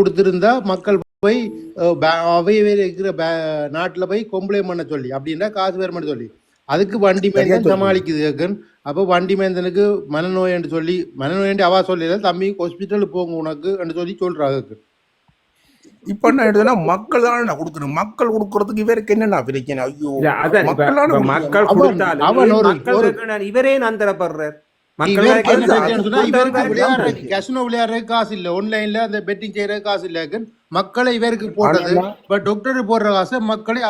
கொடுத்திருந்தா மக்கள் போய் அவையவே இருக்கிற நாட்டுல போய் கொம்ப்ளைண்ட் பண்ண சொல்லி அப்படின்னா காசு வேறு பண்ண சொல்லி. அதுக்கு வண்டி மேந்தன் சமாளிக்குது கேக்கன் அப்போ வண்டி மேந்தனுக்கு மனநோய் சொல்லி மனநோய் அவா சொல்லல தம்பி ஹாஸ்பிட்டலுக்கு போங்க உனக்கு என்று சொல்லி சொல்றாங்க இப்ப என்ன எழுதுனா மக்கள் தானே கொடுக்கணும். மக்கள் கொடுக்கறதுக்கு இவருக்கு என்னண்ணா பிரச்சனை? ஐயோ மக்கள் மக்கள் இவரே நந்தரப்படுறார் மக்கள் கேசினோ விளையாடுறதுக்கு காசு இல்ல. ஆன்லைன்ல அந்த பெட்டிங் செய்யறதுக்கு காசு இல்ல. மக்களை இவருக்கு இப்ப டாக்டர் போடுற காசை மக்களை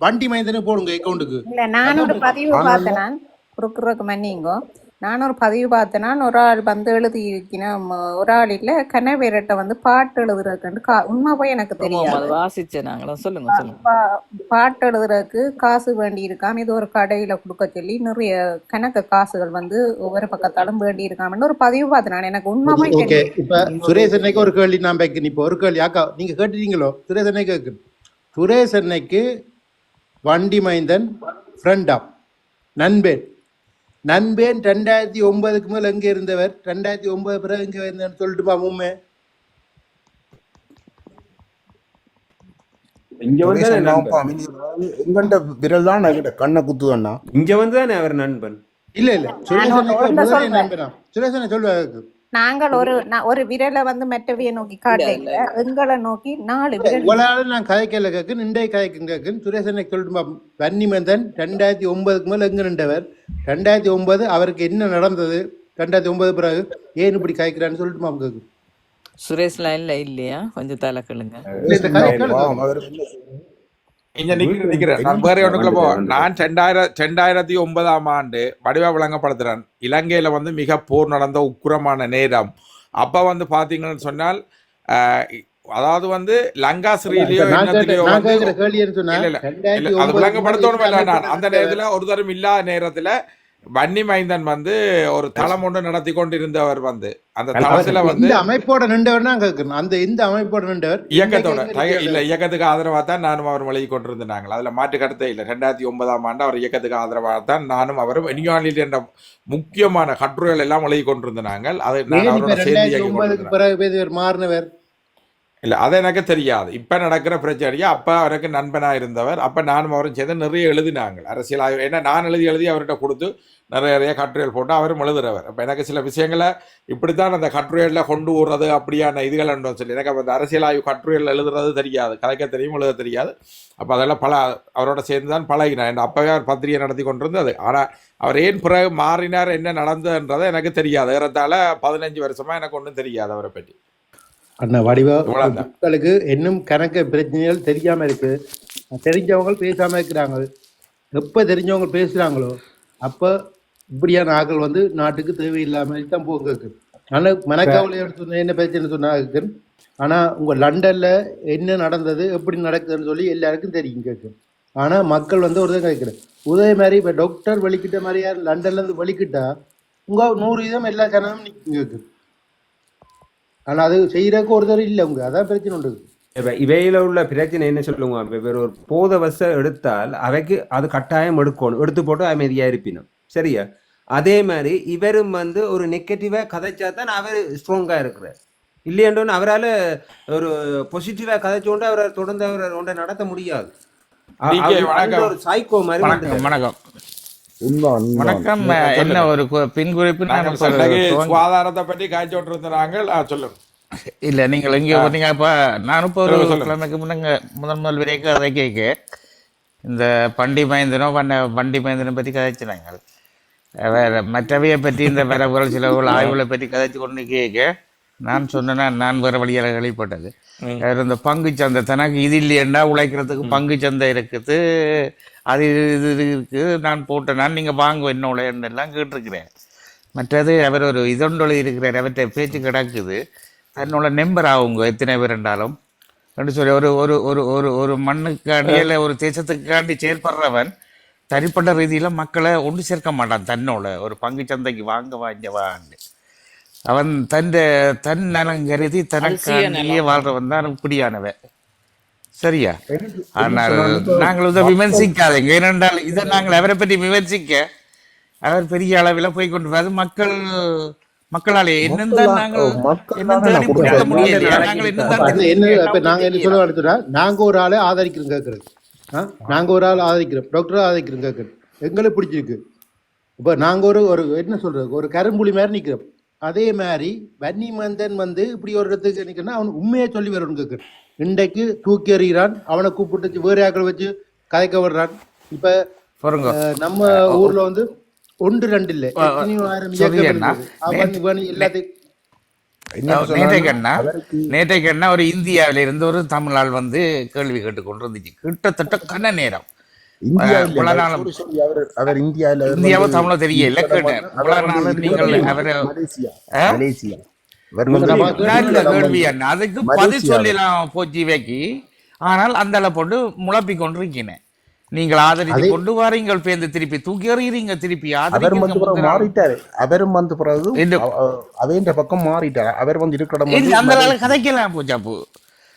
வண்டி மைந்தனுக்கு போடுங்க அக்கௌண்ட்டுக்கு இல்ல நான் அதான் ஒரு பதிவு ஆனா பார்த்தேன் நான். குறுக்குறக்கு மன்னிங்கோ. நான் ஒரு பதிவு பார்த்தேன் நான் ஒரு ஆள் வந்து எழுதி இருக்கணும் ஒரு ஆள் இல்ல கனவேரட்ட வந்து பாட்டு எழுதுறதுக்கு கா உண்மை போய் எனக்கு தெரியாது. வாசிச்சேன் நாங்களும். சொல்லுங்க பாட்டு எழுதுறதுக்கு காசு வேண்டி இருக்காம இது ஒரு கடையில கொடுக்க சொல்லி நிறைய கணக்கு காசுகள் வந்து ஒவ்வொரு பக்கத்தாலும் வேண்டி இருக்காமன்னு ஒரு பதிவு பார்த்தேன் நான். எனக்கு உண்மை போய் ஓகே. தெரியும் இப்ப சுரேஷ் அன்னைக்கு ஒரு கேள்வி நான் வைக்கணும் இப்போ ஒரு கேள்வி அக்கா நீங்க கேட்டுட்டீங்களோ? சுரேஷ் அன்னைக்கு கேட்கு சுரேஷ் அன்னைக்கு வண்டி மைந்தன் ஃப்ரெண்டா நண்பேன். நண்பேன் ரெண்டாயிரத்தி ஒன்பதுக்கு மேல எங்க இருந்தவர்? ரெண்டாயிரத்தி ஒன்பது பிறகு எங்க இருந்தேன்னு சொல்லிட்டுமா உண்மை இங்க வந்து விரல் தான் எங்கிட்ட கண்ணை குத்துதண்ணா இங்க வந்து தானே அவர் நண்பன்? இல்ல இல்ல. சொல்றேன். நண்பனா? சொல்லுவாரு. நாங்கள் ஒரு நா- ஒரு விரலை வந்து மெட்டவியை நோக்கி இல்ல எங்களை நோக்கி நாலு விரல். உங்களால நான் கதைக்கல கேக்கு நிண்டை கதைக்கும் கேக்கு. சுரேஷ் அன்னைக்கு சொல்லட்டுமா வன்னிமந்தன் ரெண்டாயிரத்தி ஒன்பதுக்கு மேல எங்க நின்றவர்? ரெண்டாயிரத்தி ஒன்பது அவருக்கு என்ன நடந்தது? ரெண்டாயிரத்தி ஒன்பது பிறகு ஏன் இப்படி கதைக்கிறான்னு சொல்லட்டுமா கேக்கு. சுரேஷ் லைன்ல இல்லையா? கொஞ்சம் தலை கேளுங்க. நான் ரெண்டாயிரத்தி ஒன்பதாம் ஆண்டு வடிவா விளங்கப்படுத்துறேன் இலங்கையில வந்து மிக போர் நடந்த உக்கிரமான நேரம் அப்ப வந்து பாத்தீங்கன்னு சொன்னால் அதாவது வந்து இல்ல ரெண்டாயிரத்தி அது விளங்கப்படுத்தணும் அந்த நேரத்துல ஒரு தரம் இல்லாத நேரத்துல வன்னி மைந்தன் வந்து ஒரு தளம் ஒன்று நடத்தி கொண்டிருந்தவர் வந்து. அந்த தளத்துல வந்து அமைப்போட நின்றவர் தான் கேட்கணும் அந்த எந்த அமைப்போட நின்றவர் இயக்கத்தோட இல்ல இயக்கத்துக்கு ஆதரவாக தான் நானும் அவர் வழங்கி கொண்டிருந்தாங்க. அதுல மாற்று கருத்தே இல்லை. ரெண்டாயிரத்தி ஒன்பதாம் ஆண்டு அவர் இயக்கத்துக்கு ஆதரவாக தான் நானும் அவரும் எனியானில் என்ற முக்கியமான கட்டுரைகள் எல்லாம் வழங்கி கொண்டிருந்தாங்க. அது நான் அவரோட சேர்ந்து மாறினவர். இல்லை அது எனக்கு தெரியாது. இப்போ நடக்கிற பிரச்சனையா அப்போ அவருக்கு நண்பனாக இருந்தவர். அப்போ நானும் அவரும் சேர்ந்து நிறைய எழுதினாங்க. அரசியல் ஆய்வு ஏன்னா நான் எழுதி எழுதி அவர்கிட்ட கொடுத்து நிறைய நிறைய கட்டுரைகள் போட்டு அவரும் எழுதுறவர். அப்போ எனக்கு சில விஷயங்களை இப்படித்தான் அந்த கட்டுரைகளில் கொண்டு விடுறது அப்படியான இதுகள் சொல்லி எனக்கு அந்த அரசியல் ஆய்வு கட்டுரைகள் எழுதுறது தெரியாது. கலைக்க தெரியும் எழுத தெரியாது. அப்போ அதெல்லாம் பல அவரோட சேர்ந்து தான் பழகினேன். என் அப்பவே அவர் பத்திரிகை நடத்தி கொண்டிருந்தது. ஆனால் அவர் ஏன் பிறகு மாறினார் என்ன நடந்ததுன்றதை எனக்கு தெரியாது. ஏறத்தாழ பதினஞ்சு வருஷமாக எனக்கு ஒன்றும் தெரியாது அவரை பற்றி. அண்ணா வடிவா மக்களுக்கு இன்னும் கணக்கு பிரச்சனைகள் தெரியாம இருக்கு. தெரிஞ்சவங்க பேசாம இருக்கிறாங்க. எப்ப தெரிஞ்சவங்க பேசுறாங்களோ அப்ப இப்படியான ஆட்கள் வந்து நாட்டுக்கு தேவையில்லாம தான் போக்கு ஆனா மனக்கவலை சொன்ன என்ன பிரச்சனை சொன்னாங்க ஆனா உங்க லண்டன்ல என்ன நடந்தது எப்படி நடக்குதுன்னு சொல்லி எல்லாருக்கும் தெரியும் கேக்கு ஆனா மக்கள் வந்து ஒரு கேட்கிறேன் உதய மாதிரி இப்ப டாக்டர் வெளிக்கிட்ட மாதிரி யார் லண்டன்ல இருந்து வெளிக்கிட்டா உங்க நூறு வீதம் எல்லா ஜனமும் நிற்கும் கேக்கு ஆனா அது செய்யறதுக்கு ஒருத்தர் இல்லை உங்க அதான் பிரச்சனை உண்டு. இப்ப இவையில உள்ள பிரச்சனை என்ன சொல்லுங்க இப்ப ஒரு போத வசம் எடுத்தால் அவைக்கு அது கட்டாயம் எடுக்கணும். எடுத்து போட்டு அமைதியா இருப்பினும். சரியா? அதே மாதிரி இவரும் வந்து ஒரு நெகட்டிவா கதைச்சா தான் அவர் ஸ்ட்ராங்கா இருக்கிறார். இல்லையன்றோன்னு அவரால் ஒரு பாசிட்டிவா கதைச்சோண்டு அவரை தொடர்ந்து அவரை ஒன்றை நடத்த முடியாது. ஒரு சைக்கோ மாதிரி வணக்கம். வணக்கம். என்ன ஒரு பின் குறிப்பு சுகாதாரத்தை பற்றி காய்ச்சோட்டு இருந்தாங்க சொல்லுங்க. இல்லை நீங்கள் இங்கே பார்த்தீங்க இப்போ நான் இப்போ ஒரு கிழமைக்கு முன்னங்க முதல் முதல் வரைக்கும் அதை கேட்க இந்த பண்டி மயந்தனோ பண்ண பண்டி மயந்தனை பற்றி கதைச்சினாங்க வேற மற்றவையை பற்றி இந்த வரவுகள் சிலவுகள் ஆய்வுகளை பற்றி கதைச்சு கொண்டு கேட்க நான் சொன்னேன்னா நான் வேறு வழியாக வெளிப்பட்டது. ம். வேறு இந்த பங்கு சந்தை தனக்கு இது இல்லையண்டா உழைக்கிறதுக்கு பங்கு சந்தை இருக்குது. அது இது இது இருக்குது நான் போட்டேன் நான் நீங்கள் வாங்க என்ன உழையன்னு எல்லாம் கேட்டிருக்கிறேன். மற்றது அவர் ஒரு இதொண்டொழி இருக்கிறார். அவற்றை பேச்சு கிடக்குது. தன்னோட நம்பர் ஆகுங்க எத்தனை பேர் என்றாலும் என்று சொல்லி ஒரு ஒரு ஒரு ஒரு ஒரு மண்ணுக்காண்டி இல்லை ஒரு தேசத்துக்காண்டி செயல்படுறவன் தனிப்பட்ட ரீதியில் மக்களை ஒன்று சேர்க்க மாட்டான் தன்னோட. ஒரு பங்கு சந்தைக்கு வாங்க வாங்க வான்னு அவன் தன் தன் நலம் கருதி தனக்காண்டியே வாழ்றவன் தான் இப்படியானவன் சரியா? ஆனால் நாங்கள் இதை விமர்சிக்காதீங்க. ஏனென்றால் இதை நாங்கள் அவரை பற்றி விமர்சிக்க அவர் பெரிய அளவில் போய் கொண்டு அது மக்கள் மக்களாலே நாங்க ஒரு ஆளை ஆதரிக்கிறோம் கேட்கறது? நாங்க ஒரு ஆள் ஆதரிக்கிறோம். டாக்டரை ஆதரிக்கிறோம் கேட்கறது எங்களுக்கு பிடிச்சிருக்கு. இப்ப நாங்க ஒரு ஒரு என்ன சொல்றது? ஒரு கரும்புலி மாதிரி நிக்கிறோம். அதே மாதிரி வன்னி மந்தன் வந்து இப்படி ஒரு இடத்துக்கு நிற்கிறனா அவன் உண்மையை சொல்லி வரணும் கேட்கறது இன்றைக்கு தூக்கி எறிகிறான். அவனை கூப்பிட்டு வேறு ஆக்களை வச்சு கதைக்க விடுறான். இப்ப நம்ம ஊர்ல வந்து ஒன்று ரெண்டு இல்ல. எல்லாத்தையும் நேற்றைக்கண்ணா ஒரு இந்தியாவில இருந்து ஒரு தமிழால் வந்து கேள்வி கேட்டு கொண்டு இருந்துச்சு கிட்டத்தட்ட கன நேரம். அவர் அவர் இந்தியால அவர் இந்தியாவோ வந்து தமிழோ தெரியல கேட்டேன். அவர் கேள்வி அதுக்கு பதில். சொல்லலாம் போச்சு வைக்கி. ஆனால் அந்த அளவு போட்டு முளப்பி கொண்டிருக்கிறேன் நீங்கள் ஆதரித்து கொண்டு வாரீங்கள் பேருந்து திருப்பி. தூக்கி எறிகிறீங்க திருப்பி. அவர் வந்து பிறகு ஆதரிக்கிறீங்க மாறிட்டாரு. அவரும் வந்து பிறகு இந்த- அவேண்ட பக்கம் மாறிட்டார். அவர் வந்து இருக்கிற அந்த. கதைக்கலாம் போச்சாப்பு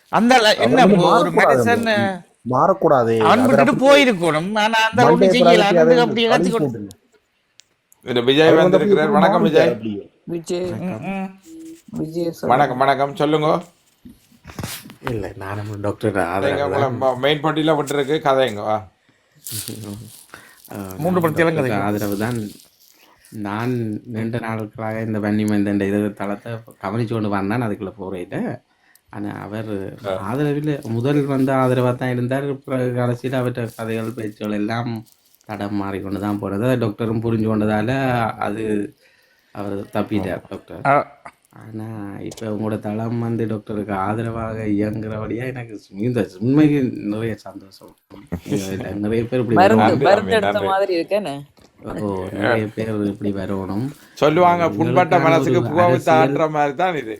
அந்த என்ன ஒரு மாறக்கூடாது. மெடிசன் மாறக்கூடாது. அவன் அப்படி போயிருக்கணும். ஆனா அந்த ஒண்ணு மண்டையை செய்யல. பிறகு அது அவர் அப்படியே அழிச்சு கத்தி கொண்டு விட்டுருங்க. இந்த விஜய் வந்திருக்கிறார். வணக்கம் விஜய். விஜய். விஜய். வணக்கம் வணக்கம். சொல்லுங்க. இல்லை நானும் டாக்டர் மெயின் பட்டியல விட்டுருக்கு கதைங்க வா. மூன்று படத்தையெல்லாம் கதை ஆதரவு தான். நான் நீண்ட நாட்களாக இந்த வன்னிமந்த இது தளத்தை கவனிச்சு கொண்டு வந்தான் அதுக்குள்ள போறேன் ஆனால் அவர் ஆதரவில் முதல் வந்து ஆதரவாக தான் இருந்தார். கடைசியில் அவற்றை கதைகள் பேச்சுகள் எல்லாம் தடம் மாறிக்கொண்டு தான் போனது. அதை டாக்டரும் புரிஞ்சு கொண்டதால அது அவர் தப்பிட்டார் டாக்டர் ஆனால் இப்போ உங்களோட தளம் வந்து டாக்டருக்கு ஆதரவாக இயங்குறபடியா எனக்கு இந்த உண்மைக்கு நிறைய சந்தோஷம். நிறைய பேர் இப்படி. மாதிரி இருக்கேன்னு ஓ நிறைய பேர் இப்படி வரணும். சொல்லுவாங்க புண்பட்ட மனசுக்கு அரசியல் ஆட்டுற மாதிரி தான் இது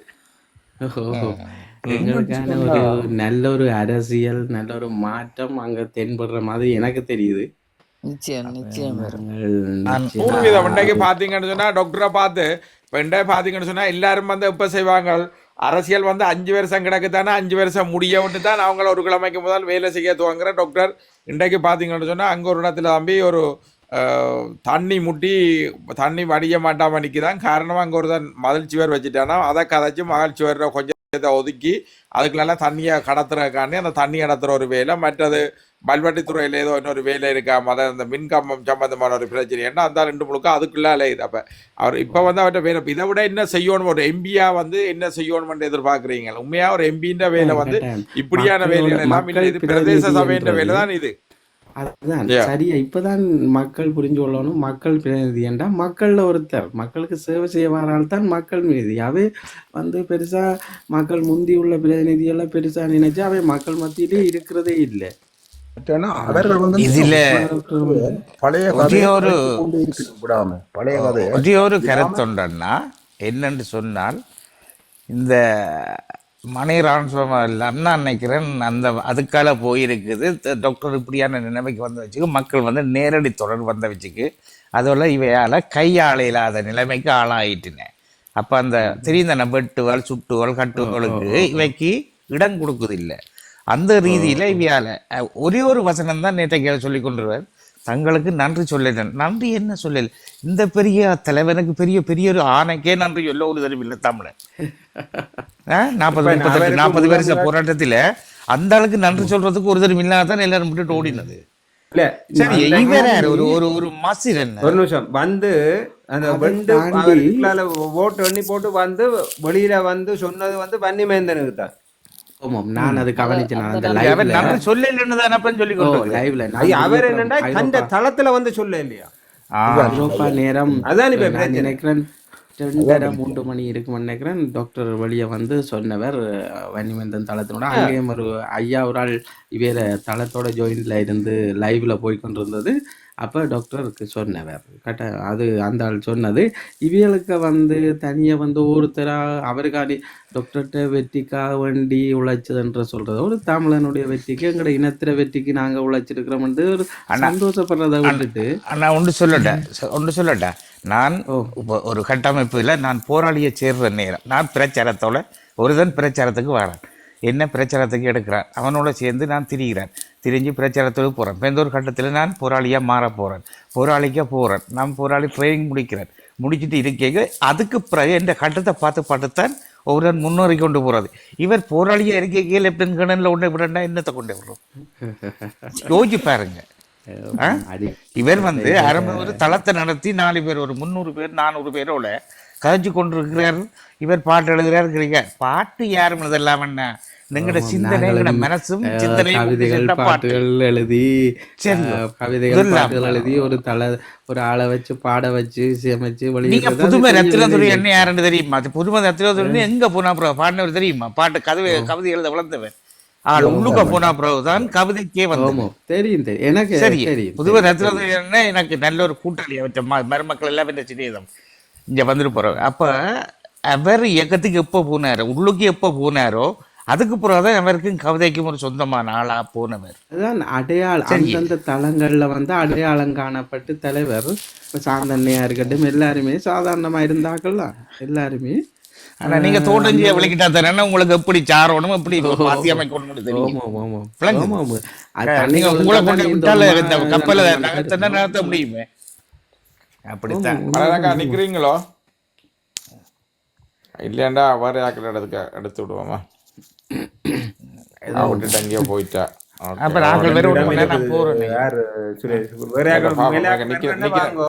எங்களுக்கான ஒரு நல்ல ஒரு அரசியல் நல்ல ஒரு மாற்றம் அங்க தென்படுற மாதிரி எனக்கு தெரியுது. நிச்சயம் நிச்சயம் பார்த்தீங்கன்னு சொன்னா டாக்டரை பார்த்து இப்போ இன்றைய பார்த்தீங்கன்னு சொன்னா எல்லாரும் வந்து எப்போ செய்வாங்க. அரசியல் வந்து அஞ்சு வருஷம் கிடக்கு தானே அஞ்சு வருஷம் முடிய விட்டு தான் அவங்கள ஒரு கிழமைக்கு முதல் வேலை செய்ய துவங்குற டாக்டர் இன்றைக்கு பார்த்தீங்கன்னு சொன்னா அங்கே ஒரு இடத்துல தம்பி ஒரு தண்ணி முட்டி தண்ணி வடிய மாட்டாம நிற்கிதான் காரணம் அங்கே ஒரு தான் மதில் சுவர் வச்சுட்டானா அதை கதைச்சு மகள் சுவரை கொஞ்சம் இதை ஒதுக்கி அதுக்குள்ளெல்லாம் தண்ணியை கடத்துறதுக்காண்டி அந்த தண்ணி கடத்துற ஒரு வேலை. மற்றது பல்வட்டித்துறையில் ஏதோ இன்னொரு வேலை இருக்கா? மத இந்த மின்கம்பம் சம்பந்தமான ஒரு பிரச்சனை. ஏன்னா அந்த ரெண்டு முழுக்க அதுக்குள்ளே அலையுது. அப்போ அவர் இப்போ வந்து அவர்கிட்ட வேலை இதை விட என்ன செய்யணும்? ஒரு எம்பியா வந்து என்ன செய்யணும்னு எதிர்பார்க்குறீங்க? உண்மையா ஒரு எம்பின்ற வேலை வந்து. இப்படியான வேலைகள் எல்லாம் இல்லை இது பிரதேச சபைன்ற வேலை தான் இது. அதுதான். சரியா இப்பதான் மக்கள் புரிஞ்சு கொள்ளணும். மக்கள் பிரதிநிதி என்றா மக்கள்ல ஒருத்தர். மக்களுக்கு சேவை செய்ய வரால் தான் மக்கள் மீதி. அவை வந்து பெருசா மக்கள் முந்தி உள்ள பிரதிநிதியெல்லாம் பெருசா நினைச்சு அவை மக்கள் மத்தியிலே இருக்கிறதே இல்லை. ஏன்னா அவர்கள் வந்து இதுல பழைய ஒரே பழைய கதை ஒரே ஒரு கருத்துண்டன்னா என்னன்னு சொன்னால் இந்த மணி ரான்ஸ்வம் அண்ணா நினைக்கிறேன். அந்த அதுக்கால போயிருக்குது. டாக்டர் இப்படியான நிலைமைக்கு வந்த வச்சுக்கு மக்கள் வந்து நேரடி தொடர் வந்த வச்சுக்கு அதோட இவையால் கையாள இல்லாத நிலைமைக்கு ஆளாயிட்டுனேன் அப்போ அந்த தெரிந்த வெட்டுவல் சுட்டுவல் கட்டுவலுக்கு இவைக்கு இடம் கொடுக்குதில்லை. அந்த ரீதியில் இவையால் ஒரே ஒரு வசனம் தான் நேற்றைக்கு சொல்லி கொண்டுருவார். தங்களுக்கு நன்றி சொல்லிட்டேன் நன்றி என்ன சொல்லல? இந்த பெரிய தலைவனுக்கு பெரிய பெரிய ஒரு ஆணைக்கே நன்றி சொல்ல ஒரு தடவை இல்லை தமிழன் நாற்பது முப்பத்தெட்டு நாற்பது வருஷ போராட்டத்தில் அந்த அளவுக்கு நன்றி சொல்றதுக்கு ஒரு தடவை இல்லாதான் எல்லாரும் விட்டுட்டு ஓடினது. இல்ல சரி அந்த இவர் யாரு? மாதிரி- ஒரு ஒரு ஒரு மசிர் என்ன? ஒரு நிமிஷம். வந்து அந்த வெண்டு ஓட்டு எண்ணி போட்டு வந்து வெளியில வந்து சொன்னது வந்து வன்னிமேந்தனுக்கு தான் நான் அது கவனிச்சேன் நான் அந்த தான் அப்பன்னு சொல்லி கொண்டு லைவ்ல அவர் தளத்துல வந்து சொல்ல இல்லையா ஐரோப்பா நேரம். அதான் இப்ப நான் பிரச்சனை. நினைக்கிறேன் ரெண்டரை மூன்று மணி இருக்கும்னு நினைக்கிறேன். டாக்டர் வெளியே வந்து சொன்னவர் வன்னிமந்தன் தளத்தினோட அங்கேயும் ஒரு ஐயா ஒரு ஆள் இவேற தளத்தோட ஜாயின்ட்ல இருந்து லைவ்ல போய் கொண்டிருந்தது. அப்போ டாக்டருக்கு சொன்னவர் கட்ட அது அந்த ஆள் சொன்னது. இவியலுக்கு வந்து தனியாக வந்து ஒருத்தரா அவருக்காண்டி டாக்டர்கிட்ட வெற்றிக்காக வேண்டி உழைச்சதுன்ற சொல்றத. ஒரு தமிழனுடைய வெற்றிக்கு எங்களோட இனத்திர வெற்றிக்கு நாங்கள் உழைச்சிருக்கிறோம் வந்து ஒரு சந்தோஷப்படுறதை விட்டுட்டு. நான் ஒன்று சொல்லட்டேன் ஒன்று சொல்லட்டேன் நான் ஒரு கட்டமைப்பில் நான் போராளியை சேர்ற நேரம். நான் பிரச்சாரத்தோட ஒருதன் பிரச்சாரத்துக்கு வரேன். என்ன பிரச்சாரத்துக்கு எடுக்கிறான்? அவனோட சேர்ந்து நான் திரிகிறேன். திரிஞ்சு பிரச்சாரத்துக்கு போகிறேன் இப்போ ஒரு கட்டத்தில் நான் போராளியாக மாற போகிறேன் போராளிக்க போகிறேன் நான் போராளி ட்ரைனிங் முடிக்கிறேன். முடிச்சிட்டு இருக்கீங்க. அதுக்கு பிறகு என்ற கட்டத்தை பார்த்து பார்த்துத்தான் ஒருவன் முன்னேறி கொண்டு போறது. இவர் போராளியா இருக்கையில் லெப்டினன்ட் கர்னல்ல ஒன்றை விடண்டா என்னத்தை கொண்டு வர்றோம் யோசிச்சு பாருங்க. இவர் வந்து ஆரம்ப ஒரு தளத்தை நடத்தி நாலு பேர் ஒரு முந்நூறு பேர் நானூறு பேரோட கதைச்சு கொண்டிருக்கிறார் இவர் பாட்டு எழுதுறாரு இருக்கிறீங்க பாட்டு யாரும் எழுதலாம் என்ன எங்கட சிந்தனை எங்கட மனசும் கொண்டு கவிதைகள் பாட்டுகள் எழுதி கவிதைகள் பாட்டுகள் எழுதி ஒரு தலை ஒரு ஆளை வச்சு பாட வச்சு இசையமைச்சு நீங்க புதுமை வேலை. என்ன யாருன்னு தெரியுமா? புதுமை ரத்தினதுரை எங்க போனா அப்புறம் பாடினவர் தெரியுமா? பாட்டு கவிதை கவிதை எழுத வளர்ந்தவர். ஆள் உள்ளுக்க போனா பிறகுதான் கவிதைக்கே வந்து தெரியும் தெரியும். எனக்கு சரி. தெரியும் புதுமை தெரியும். ரத்னதுரை என்ன எனக்கு நல்ல ஒரு கூட்டாளி மருமக்கள் எல்லாம் இந்த சிறியதம் இங்க வந்துட்டு போறோம் அப்ப அவர் இயக்கத்துக்கு எப்போ போனாரோ? உள்ளுக்கு எப்போ போனாரோ அதுக்கு பிறகுதான் அவருக்கும் கவிதைக்கும் ஒரு சொந்தமான ஆளா போனவர். அதான் அடையாளம். சரி. அந்தந்த தளங்கள்ல வந்து அடையாளம் காணப்பட்டு தலைவர் இப்ப சாந்தண்ணையா இருக்கட்டும் எல்லாருமே சாதாரணமா இருந்தாக்கள்ல எல்லாருமே. ஆனா நீங்க தோட்டஞ்சிய விளக்கிட்டா தானே உங்களுக்கு எப்படி சாரணும் எப்படி மாத்தி அமைக்கணும்னு தெரியும். உங்களை கொண்டு தான் விட்டால கப்பலை நகர்த்த முடியுமே? அப்படித்தான் ஆமா. அழகா நிக்கிறீங்களோ இல்லையாண்டா வேற யாக்கிற இடத்துக்கு எடுத்து விடுவோமா விட்டுட்டு அங்கேயோ போயிட்டா. அப்ப நாங்கள் வேற இருக்குது. போறேன் யாரு சுரேஷ் வேற நிக்க-.